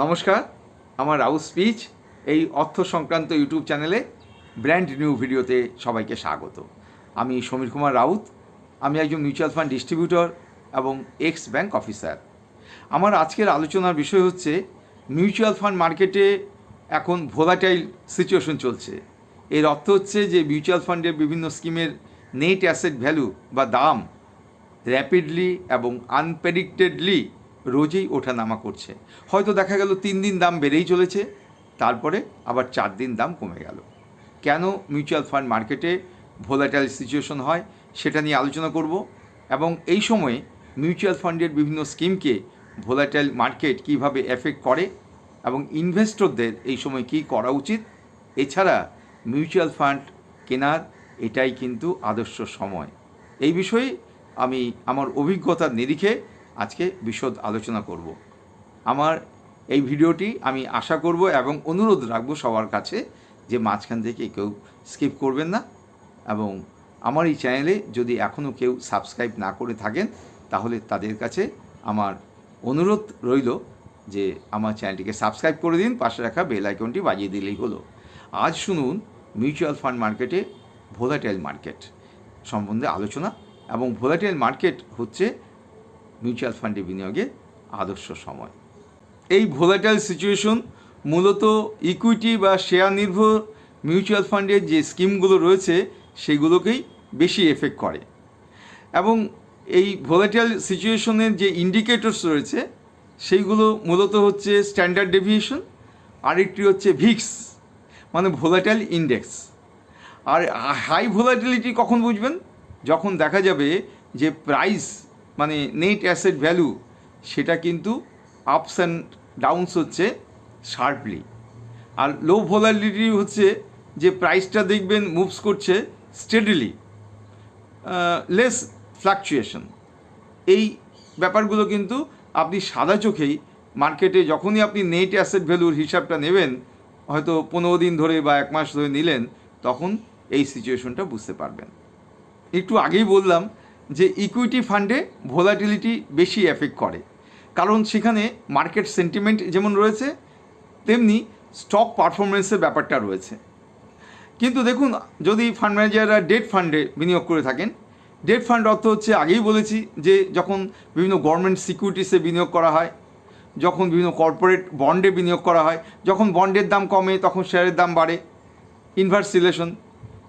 নমস্কার, আমার রাউ স্পিচ এই অর্থ সংক্রান্ত ইউটিউব চ্যানেলে ব্র্যান্ড নিউ ভিডিওতে সবাইকে স্বাগত। আমি সমীর কুমার রাউত, আমি একজন মিউচুয়াল ফান্ড ডিস্ট্রিবিউটর এবং এক্স ব্যাংক অফিসার আমার আজকের আলোচনার বিষয় হচ্ছে মিউচুয়াল ফান্ড মার্কেটে এখন ভোলাটাইল সিচুয়েশন চলছে। এর অর্থ হচ্ছে যে মিউচুয়াল ফান্ডের বিভিন্ন স্কিমের নেট অ্যাসেট ভ্যালু বা দাম র্যাপিডলি এবং আনপ্রেডিক্টেডলি রোজেই ওঠা নামা করছে। হয়তো দেখা গেল তিন দিন দাম বেড়েই চলেছে, তারপরে আবার চার দিন দাম কমে গেল। কেন মিউচুয়াল ফান্ড মার্কেটে ভোলাটাইল সিচুয়েশন হয় সেটা নিয়ে আলোচনা করব এবং এই সময়ে মিউচুয়াল ফান্ডের বিভিন্ন স্কিমকে ভোলাটাইল মার্কেট কীভাবে এফেক্ট করে এবং ইনভেস্টরদের এই সময় কী করা উচিত, এছাড়া মিউচুয়াল ফান্ড কেনার এটাই কিন্তু আদর্শ সময়। এই বিষয়ে আমি আমার অভিজ্ঞতার নিরিখে আজকে বিশদ আলোচনা করব। আমার এই ভিডিওটি আমি আশা করব এবং অনুরোধ রাখব সবার কাছে যে মাঝখান থেকে কেউ স্কিপ করবেন না এবং আমার এই চ্যানেলে যদি এখনও কেউ সাবস্ক্রাইব না করে থাকেন, তাহলে তাদের কাছে আমার অনুরোধ রইল যে আমার চ্যানেলটিকে সাবস্ক্রাইব করে দিন, পাশে রাখা বেল আইকনটি বাজিয়ে দিলেই হলো। আজ শুনুন মিউচুয়াল ফান্ড মার্কেটে ভোলাটাইল মার্কেট সম্বন্ধে আলোচনা এবং ভোলাটাইল মার্কেট হচ্ছে মিউচুয়াল ফান্ডে বিনিয়োগের আদর্শ সময়। এই ভোলাটাইল সিচুয়েশন মূলত ইকুইটি বা শেয়ার নির্ভর মিউচুয়াল ফান্ডের যে স্কিমগুলো রয়েছে সেগুলোকেই বেশি এফেক্ট করে। এবং এই ভোলাটাইল সিচুয়েশনের যে ইন্ডিকেটরস রয়েছে, সেইগুলো মূলত হচ্ছে স্ট্যান্ডার্ড ডেভিয়েশন আরেকটি হচ্ছে ভিক্স মানে ভোলাটাইল ইন্ডেক্স। আর হাই ভোলাটিলিটি কখন বুঝবেন? যখন দেখা যাবে যে প্রাইস মানে নেট অ্যাসেট ভ্যালু সেটা কিন্তু আপস অ্যান্ড ডাউনস হচ্ছে শার্পলি আর লো ভোলাটিলিটি হচ্ছে যে প্রাইসটা দেখবেন মুভস করছে স্টেডিলি লেস ফ্লাকচুয়েশন এই ব্যাপারগুলো কিন্তু আপনি সাদা চোখেই মার্কেটে যখনই আপনি নেট অ্যাসেট ভ্যালুর হিসাবটা নেবেন, হয়তো পনেরো দিন ধরে বা এক মাস ধরে নিলেন, তখন এই সিচুয়েশনটা বুঝতে পারবেন। একটু আগেই বললাম যে ইকুইটি ফান্ডে ভোলাটিলিটি বেশি এফেক্ট করে। কারণ সেখানে মার্কেট সেন্টিমেন্ট যেমন রয়েছে, তেমনি স্টক পারফরমেন্সের ব্যাপারটা রয়েছে। কিন্তু দেখুন, যদি ফান্ড ম্যানেজাররা ডেট ফান্ডে বিনিয়োগ করে থাকেন ডেট ফান্ড অর্থ হচ্ছে আগেই বলেছি যে যখন বিভিন্ন গভর্নমেন্ট সিকিউরিটিসে বিনিয়োগ করা হয়, যখন বিভিন্ন কর্পোরেট বন্ডে বিনিয়োগ করা হয়, যখন বন্ডের দাম কমে তখন শেয়ারের দাম বাড়ে। ইনভার্স রিলেশন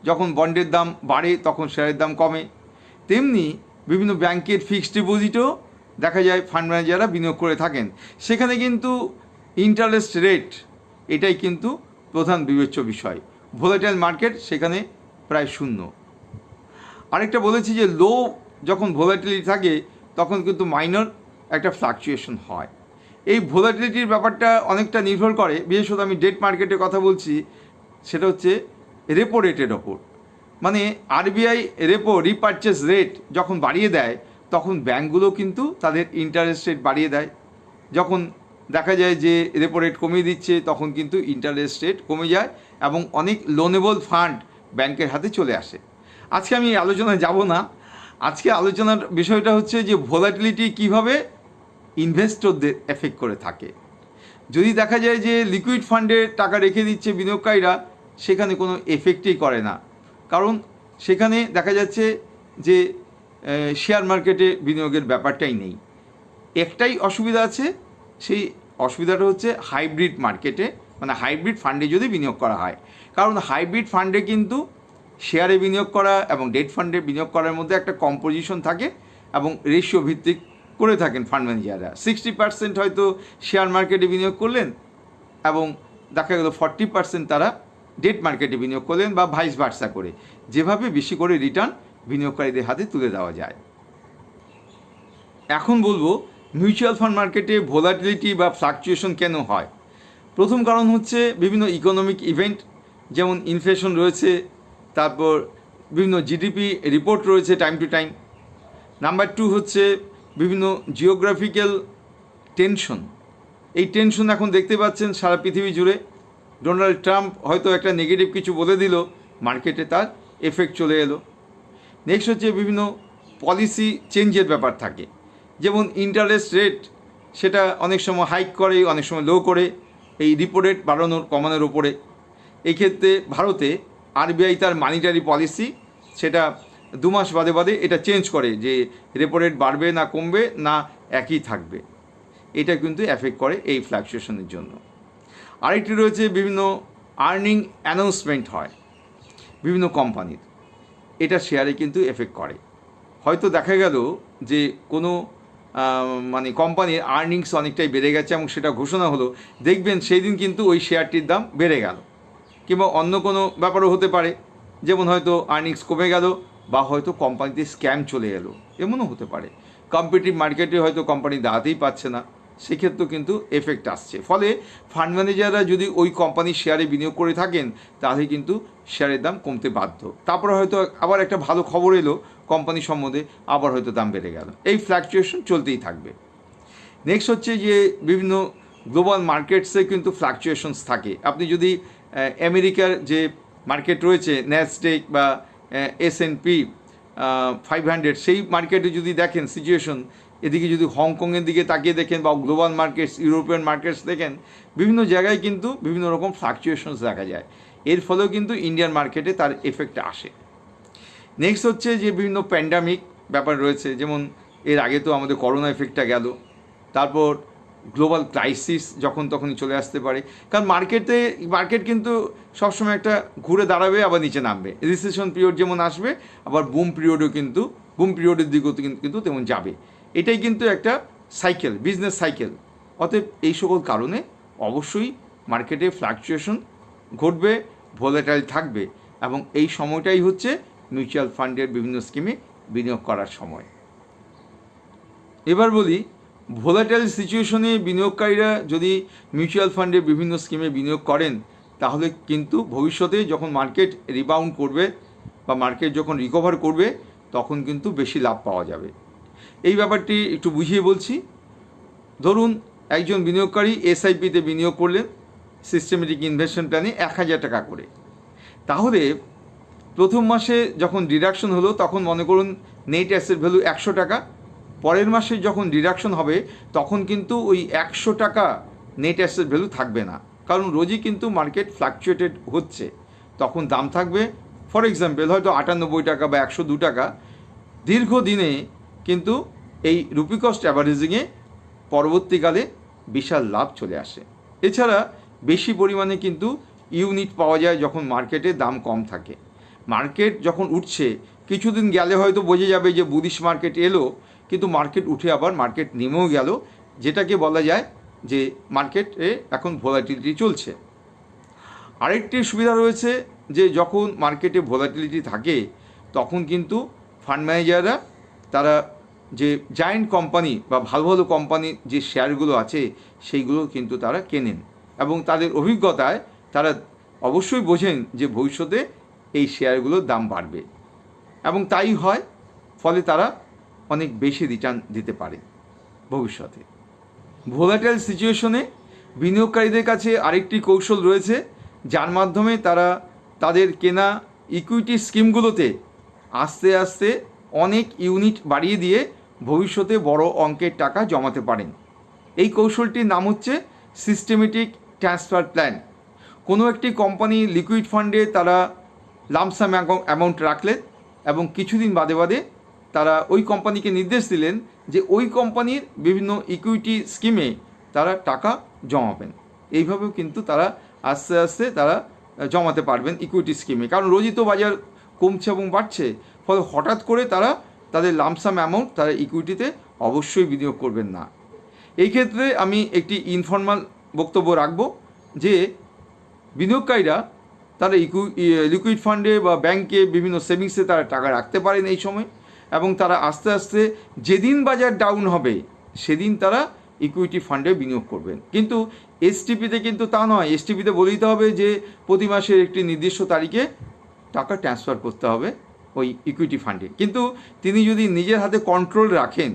যখন বন্ডের দাম বাড়ে তখন শেয়ারের দাম কমে। তেমনি বিভিন্ন ব্যাংকের ফিক্সড ডিপোজিটও দেখা যায় ফান্ড ম্যানেজাররা বিনিয়োগ করে থাকেন। সেখানে কিন্তু ইন্টারেস্ট রেট এটাই কিন্তু প্রধান বিবেচ্য বিষয়। ভোলাটাইল মার্কেট সেখানে প্রায় শূন্য। আরেকটা বলেছি যে, লো যখন ভোলাটিলিটি থাকে, তখন কিন্তু মাইনর একটা ফ্লাকচুয়েশন হয়। এই ভোলাটিলিটির ব্যাপারটা অনেকটা নির্ভর করে। বিশেষত আমি ডেট মার্কেটের কথা বলছি, সেটা হচ্ছে রেপো রেটের ওপর। মানে আরবিআই রেপো রিপারচেস রেট যখন বাড়িয়ে দেয়, তখন ব্যাঙ্কগুলো কিন্তু তাদের ইন্টারেস্ট রেট বাড়িয়ে দেয়। যখন দেখা যায় যে রেপো রেট কমিয়ে দিচ্ছে, তখন কিন্তু ইন্টারেস্ট রেট কমে যায় এবং অনেক লোনেবল ফান্ড ব্যাংকের হাতে চলে আসে। আজকে আমি আলোচনায় যাব না। আজকে আলোচনার বিষয়টা হচ্ছে যে ভোলাটিলিটি কীভাবে ইনভেস্টরদের এফেক্ট করে থাকে। যদি দেখা যায় যে লিকুইড ফান্ডে টাকা রেখে দিচ্ছে বিনিয়োগকারীরা, সেখানে কোনো এফেক্টই করে না। কারণ সেখানে দেখা যাচ্ছে যে শেয়ার মার্কেটে বিনিয়োগের ব্যাপারটাই নেই। একটাই অসুবিধা আছে, সেই অসুবিধাটা হচ্ছে হাইব্রিড মার্কেটে মানে হাইব্রিড ফান্ডে যদি বিনিয়োগ করা হয়। কারণ হাইব্রিড ফান্ডে কিন্তু শেয়ারে বিনিয়োগ করা এবং ডেট ফান্ডে বিনিয়োগ করার মধ্যে একটা কম্পোজিশন থাকে এবং রেশিও ভিত্তিক করে থাকেন ফান্ড ম্যানেজাররা সিক্সটি পার্সেন্ট হয়তো শেয়ার মার্কেটে বিনিয়োগ করলেন এবং দেখা গেল ফর্টি পার্সেন্ট তারা ডেট মার্কেটে বিনিয়োগ করলেন বা ভাইস ভার্সা করে। যেভাবে বেশি করে রিটার্ন বিনিয়োগকারীদের হাতে তুলে দেওয়া যায়। এখন বলব মিউচুয়াল ফান্ড মার্কেটে ভোলাটিলিটি বা ফ্লাকচুয়েশন কেন হয়? প্রথম কারণ হচ্ছে বিভিন্ন ইকোনমিক ইভেন্ট যেমন ইনফ্লেশন রয়েছে, তারপর বিভিন্ন জিডিপি রিপোর্ট রয়েছে time to time number two হচ্ছে বিভিন্ন জিওগ্রাফিক্যাল টেনশন এই টেনশন এখন দেখতে পাচ্ছেন সারা পৃথিবী জুড়ে। ডোনাল্ড ট্রাম্প হয়তো একটা নেগেটিভ কিছু বলে দিল, মার্কেটে তার এফেক্ট চলে এলো। নেক্সট হচ্ছে বিভিন্ন পলিসি চেঞ্জের ব্যাপার থাকে। যেমন ইন্টারেস্ট রেট সেটা অনেক সময় হাইক করে, অনেক সময় লো করে, এই রিপো রেট বাড়ানোর, কমানোর ওপরে এই ক্ষেত্রে ভারতে আরবিআই তার মানিটারি পলিসি সেটা দু মাস বাদে বাদে এটা চেঞ্জ করে যে রেপো রেট বাড়বে না কমবে, না একই থাকবে। এটা কিন্তু এফেক্ট করে এই ফ্ল্যাকচুয়েশনের জন্য। আরেকটি রয়েছে বিভিন্ন আর্নিং অ্যানাউন্সমেন্ট হয়, বিভিন্ন কোম্পানির এটা শেয়ারে কিন্তু এফেক্ট করে। হয়তো দেখা গেল যে কোনো মানে কোম্পানির আর্নিংস অনেকটাই বেড়ে গেছে এবং সেটা ঘোষণা হলো, দেখবেন সেই দিন কিন্তু ওই শেয়ারটির দাম বেড়ে গেল। কিংবা অন্য কোনো ব্যাপারও হতে পারে, যেমন হয়তো আর্নিংস কমে গেল বা হয়তো কোম্পানিতে স্ক্যাম চলে এলো, এমনও হতে পারে। কম্পিটিভ মার্কেটে হয়তো কোম্পানি দাঁড়াতেই পারছে না। সেক্ষেত্রেও কিন্তু এফেক্ট আসছে। ফলে ফান্ড ম্যানেজাররা যদি ওই কোম্পানির শেয়ারে বিনিয়োগ করে থাকেন, তাহলে কিন্তু শেয়ারের দাম কমতে বাধ্য। তারপরে হয়তো আবার একটা ভালো খবর এলো কোম্পানি সম্বন্ধে, আবার হয়তো দাম বেড়ে গেল। এই ফ্ল্যাকচুয়েশন চলতেই থাকবে। নেক্সট হচ্ছে যে বিভিন্ন গ্লোবাল মার্কেটসে কিন্তু ফ্লাকচুয়েশনস থাকে। আপনি যদি আমেরিকার যে মার্কেট রয়েছে ন্যাসডেক বা S and P five hundred সেই মার্কেটে যদি দেখেন সিচুয়েশন এদিকে যদি হংকংয়ের দিকে তাকিয়ে দেখেন বা গ্লোবাল মার্কেটস, ইউরোপিয়ান মার্কেটস দেখেন, বিভিন্ন জায়গায় কিন্তু বিভিন্ন রকম ফ্লাকচুয়েশনস দেখা যায়। এর ফলেও কিন্তু ইন্ডিয়ান মার্কেটে তার এফেক্ট আসে। নেক্সট হচ্ছে যে বিভিন্ন প্যান্ডামিক ব্যাপার রয়েছে, যেমন এর আগে তো আমাদের করোনা এফেক্টটা গেল, তারপর গ্লোবাল ক্রাইসিস যখন তখনই চলে আসতে পারে। কারণ মার্কেটে মার্কেট কিন্তু সবসময় একটা ঘুরে দাঁড়াবে, আবার নিচে নামবে। রিসেশন পিরিয়ড যেমন আসবে, আবার বুম পিরিয়ডও কিন্তু বুম পিরিয়ডের দিকেও কিন্তু কিন্তু তেমন যাবে। এটাই কিন্তু একটা সাইকেল বিজনেস সাইকেল অতএব এই সকল কারণে অবশ্যই মার্কেটে ফ্লাকচুয়েশন ঘটবে ভোলেটাইল থাকবে এবং এই সময়টাই হচ্ছে মিউচুয়াল ফান্ডের বিভিন্ন স্কিমে বিনিয়োগ করার সময়। এবার বলি ভোলাটাইল সিচুয়েশনে বিনিয়োগকারীরা যদি মিউচুয়াল ফান্ডে বিভিন্ন স্কিমে বিনিয়োগ করেন, তাহলে কিন্তু ভবিষ্যতে যখন মার্কেট রিবাউন্ড করবে বা মার্কেট যখন রিকভার করবে, তখন কিন্তু বেশি লাভ পাওয়া যাবে। এই ব্যাপারটি একটু বুঝিয়ে বলছি। ধরুন, একজন বিনিয়োগকারী এসআইপিতে বিনিয়োগ করলেন সিস্টেমেটিক ইনভেস্টমেন্ট প্ল্যানে এক হাজার টাকা করে। তাহলে প্রথম মাসে যখন ডিডাকশন হলো, তখন মনে করুন নেট অ্যাসেট ভ্যালু একশো টাকা। পরের মাসে যখন ডিডাকশন হবে, তখন কিন্তু ওই একশো টাকা নেট অ্যাসেট ভ্যালু থাকবে না। কারণ রোজই কিন্তু মার্কেট ফ্লাকচুয়েটেড হচ্ছে। তখন দাম থাকবে ফর এক্সাম্পল হয়তো আটানব্বই টাকা বা একশো দু টাকা। দীর্ঘদিনে কিন্তু এই রুপি কস্ট অ্যাভারেজিংয়ে পরবর্তীকালে বিশাল লাভ চলে আসে। এছাড়া বেশি পরিমাণে কিন্তু ইউনিট পাওয়া যায় যখন মার্কেটে দাম কম থাকে। মার্কেট যখন উঠছে, কিছুদিন গেলে হয়তো বোঝা যাবে যে বুদিশ মার্কেট এলো, কিন্তু মার্কেট উঠে আবার মার্কেট নেমেও গেল, যেটাকে বলা যায় যে মার্কেটে এখন ভোলাটিলিটি চলছে। আরেকটি সুবিধা রয়েছে যে যখন মার্কেটে ভোলাটিলিটি থাকে, তখন কিন্তু ফান্ড ম্যানেজাররা তারা যে জায়েন্ট কোম্পানি বা ভালো ভালো কোম্পানির যে শেয়ারগুলো আছে, সেইগুলো কিন্তু তারা কেনেন। এবং তাদের অভিজ্ঞতায় তারা অবশ্যই বোঝেন যে ভবিষ্যতে এই শেয়ারগুলোর দাম বাড়বে। এবং তাই হয়, ফলে তারা অনেক বেশি রিটার্ন দিতে পারে ভবিষ্যতে। ভোলাটাইল সিচুয়েশনে বিনিয়োগকারীদের কাছে আরেকটি কৌশল রয়েছে, যার মাধ্যমে তারা তাদের কেনা ইকুইটি স্কিমগুলোতে আস্তে আস্তে অনেক ইউনিট বাড়িয়ে দিয়ে ভবিষ্যতে বড় অঙ্কের টাকা জমাতে পারেন। এই কৌশলটির নাম হচ্ছে সিস্টেমেটিক ট্রান্সফার প্ল্যান কোনো একটি কোম্পানি লিকুইড ফান্ডে তারা লামসাম অ্যামাউন্ট রাখলেন এবং কিছুদিন বাদে বাদে তারা ওই কোম্পানিকে নির্দেশ দিলেন যে ওই কোম্পানির বিভিন্ন ইকুইটি স্কিমে তারা টাকা জমাবেন। এইভাবেও কিন্তু তারা আস্তে আস্তে তারা জমাতে পারবেন ইকুইটি স্কিমে কারণ রোজই তো বাজার কমছে এবং বাড়ছে। ফলে হঠাৎ করে তারা তাদের লামসাম অ্যামাউন্ট তারা ইকুইটিতে অবশ্যই বিনিয়োগ করবেন না। এই ক্ষেত্রে আমি একটি ইনফর্মাল বক্তব্য রাখব যে বিনিয়োগকারীরা তারা লিকুইড ফান্ডে বা ব্যাংকে বিভিন্ন সেভিংসে তারা টাকা রাখতে পারেন এই সময় এবং তারা আস্তে আস্তে যেদিন বাজার ডাউন হবে সেদিন তারা ইকুইটি ফান্ডে বিনিয়োগ করবেন। কিন্তু এসটিপিতে কিন্তু তা নয়। এসটিপিতে বলে দিতে হবে যে প্রতি মাসের একটি নির্দিষ্ট তারিখে টাকা ট্রান্সফার করতে হবে। ওই ইকুইটি ফান্ডে কিন্তু তিনি যদি নিজের হাতে কন্ট্রোল রাখেন,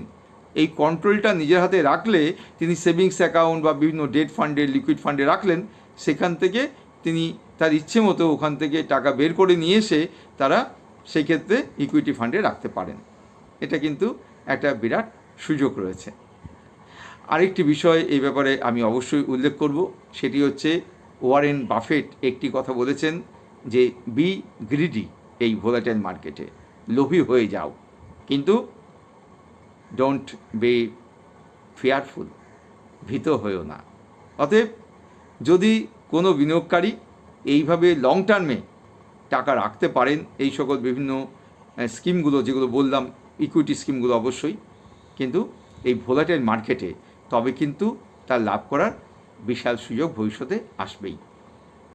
এই কন্ট্রোলটা নিজের হাতে রাখলে তিনি সেভিংস অ্যাকাউন্ট বা বিভিন্ন ডেট ফান্ডে লিকুইড ফান্ডে রাখলেন, সেখান থেকে তিনি তার ইচ্ছে মতো ওখান থেকে টাকা বের করে নিয়ে এসে তারা সেক্ষেত্রে ইকুইটি ফান্ডে রাখতে পারেন। এটা কিন্তু একটা বিরাট সুযোগ রয়েছে। আরেকটি বিষয় এই ব্যাপারে আমি অবশ্যই উল্লেখ করব, সেটি হচ্ছে ওয়ারেন বাফেট একটি কথা বলেছেন যে বি গ্রিডি এই ভোলাটাইল মার্কেটে লোভী হয়ে যাও। কিন্তু ডোন্ট বি ফেয়ারফুল ভীত হয়েও না। অতএব যদি কোনো বিনিয়োগকারী এইভাবে লং টার্মে টাকা রাখতে পারেন, এই সকল বিভিন্ন স্কিমগুলো যেগুলো বললাম ইকুইটি স্কিমগুলো অবশ্যই, কিন্তু এই ভোলাটাইল মার্কেটে তবে কিন্তু তার লাভ করার বিশাল সুযোগ ভবিষ্যতে আসবেই।